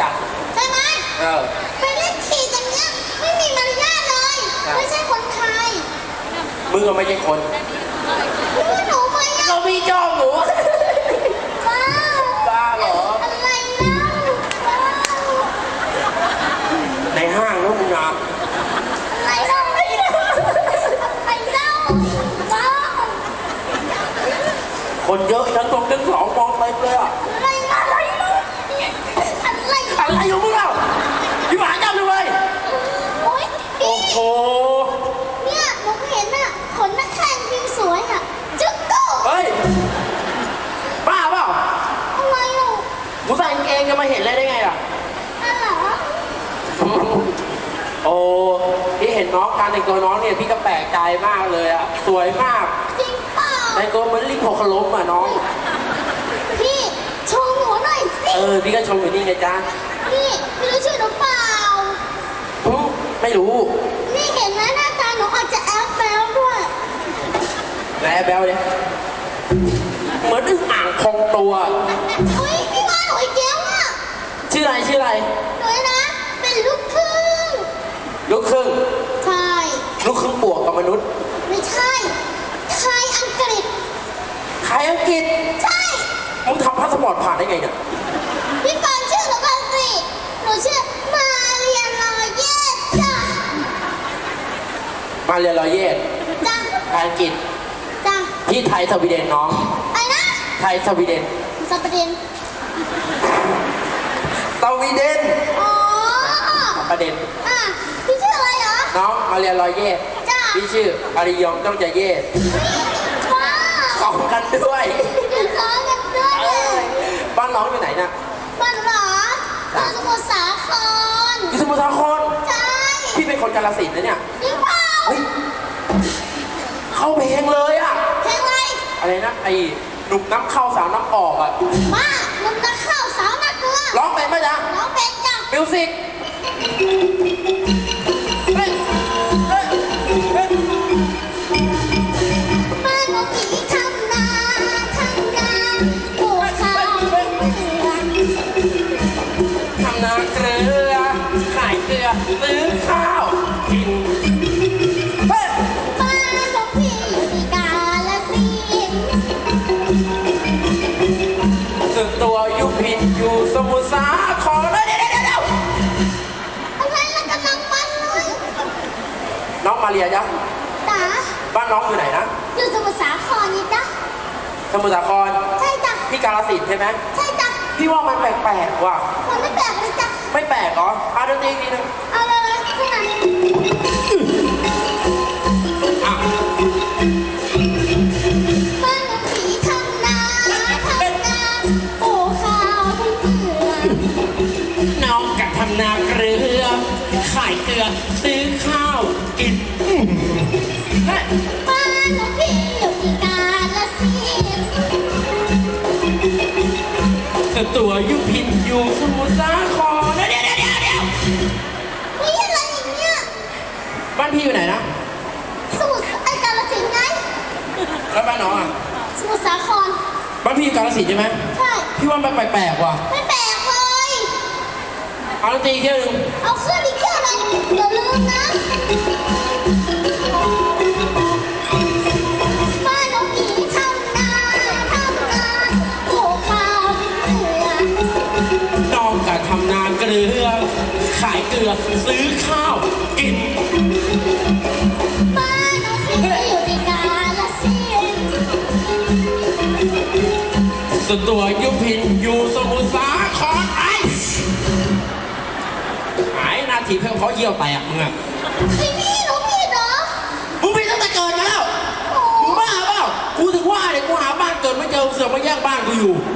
จ้ะใช่ไหมเออไปเล่นขี่อย่างเงี้ยไม่มีมารยาทเลยใช่ไม่ใช่คนไทยมึงก็ไม่ใช่คนรู้ว่าหนูไหมอะเรามีจองหนูว้าวบ้าเหรออะไรเล่าว้าวในห้างนู้นมึงนะอะไรเล่าอะไรเล่าอะไรเล่าว้าวคนเยอะชั้นตรงชั้นสองมองไปเลยอะ อะไรอะไรเล่าอะไร อะไรของมึงเล่าพี่หมาจับเลย โอ๊ย โอ้ พี่ โห เนี่ยหนูเห็นอะขนนักแข่งพิมพ์สวยอะจึ๊กโก้ เฮ้ย บ้าเปล่า อะไรอะ กูใส่กางเกงจะมาเห็นเลยได้ไงล่ะ อะไรเหรอ โอ้ พี่เห็นน้องการแต่งตัวน้องเนี่ยพี่ก็แปลกใจมากเลยอะสวยมากจริงเปล่าแต่งตัวเหมือนลิงหกขล้มอะน้อง พี่โชว์หนูหน่อยสิ เออพี่ก็ชมอยู่นี่ไงจ้าพี่พี่รู้ชื่อหรือเปล่าไม่รู้นี่เห็นไหมหน้าตาหนูอาจจะแอปแบลด้วยแหนแบลเนี่ยเหมือนอึ่งอ่างพองตัว อุ้ยพี่ว่าหนูอีกแล้วอะชื่ออะไรชื่ออะไร หนูนะเป็นลูกครึ่ง ลูกครึ่งใช่ลูกครึ่งบวกกับมนุษย์ ไม่ใช่ไทยอังกฤษใครอังกฤษใช่มึงทำพาสปอร์ตผ่านได้ไงเนี่ยพี่ฟังชื่อหนูก่อนสิหนูชื่อมาเรียนลอยเยสจ้ะมาเรียนรอยเยศจ้ะใครอังกฤษจ้ะพี่ไทยสวีเดนน้องไปนะไทยสวีเดนสประเด็นสวีเดนอ๋อประเด็นอะพี่ น้องมาเรียนรอยเยศจ้ะพี่ชื่ออาริยองต้องจะเยศว้าวของกันด้วยอยู่ซ้อนกันด้วยเอ้ยบ้านน้องอยู่ไหนน่ะบ้านเหรออยู่สมุทรสาครอยู่สมุทรสาครใช่พี่เป็นคนกาลสินธุ์นะเนี่ยจริงเปล่าเฮ้ยเข้าเพลงเลยอะเพลงอะไรอะไรนะไอ้หนุ่มน้ำเข้าสาวน้ำออกอะมาลุงตะเข้าสาวนักเกลือร้องเป็นไหมจ๊ะน้องเป็นจ้ะมิวสิก มาเรียจ้ะจ๋าบ้านน้องอยู่ไหนนะ อยู่สมุทรสาครนี่จ้ะสมุทรสาคร ใช่จ้ะที่กาลสินธุ์ใช่ไหมใช่จ้ะพี่ว่ามันแปลกๆว่ะ มันไม่แปลกเลยจ้ะไม่แปลกเหรออาดนตรีอีกทีหนึงเอาเลยเลยขึ้นมาอะบ้านของผีทำนาทำนาปลูกข้าวทั้งเกลือน้องกับทำนาเกลือ ขายเกลือซื้อ แต่ตัวอยู่ผิดอยู่สมุทรสาครเดี๋ยวเดี๋ยวเดี๋ยวเดี๋ยวมีอะไรอีกเนี่ยบ้านพี่อยู่ไหนนะ สมุทรไอ้กาฬสินธุ์ไง แล้วบ้านน้องอะ สมุทรสาคร บ้านพี่อยู่กาลสินธุ์ใช่ไหมใช่ พี่ว่ามันแปลกๆว่ะไม่แปลกเลย เอาดนตรีอีกเที่ยวหนึงเอาเครื่องอีกเครื่องหนึงอย่าลืมนะ ขายเกลือ ซื้อข้าวกินบ้านน้องพี่อยู่ในกาลสินธุ์ส่วนตัวอยู่ผิดอยู่สมุทรสาครไอ้หายนาทีเพิ่งเขาเยี่ยวแตกมึงอะพี่นี่หนูผิดเหรอมึงผิดตั้งแต่เกิดมาแล้วโอ้มึงบ้าเปล่ากูถึงว่าเนี่ยกูหาบ้านเกิดไม่เจอเสือกมาแย่งบ้านกูอยู่โ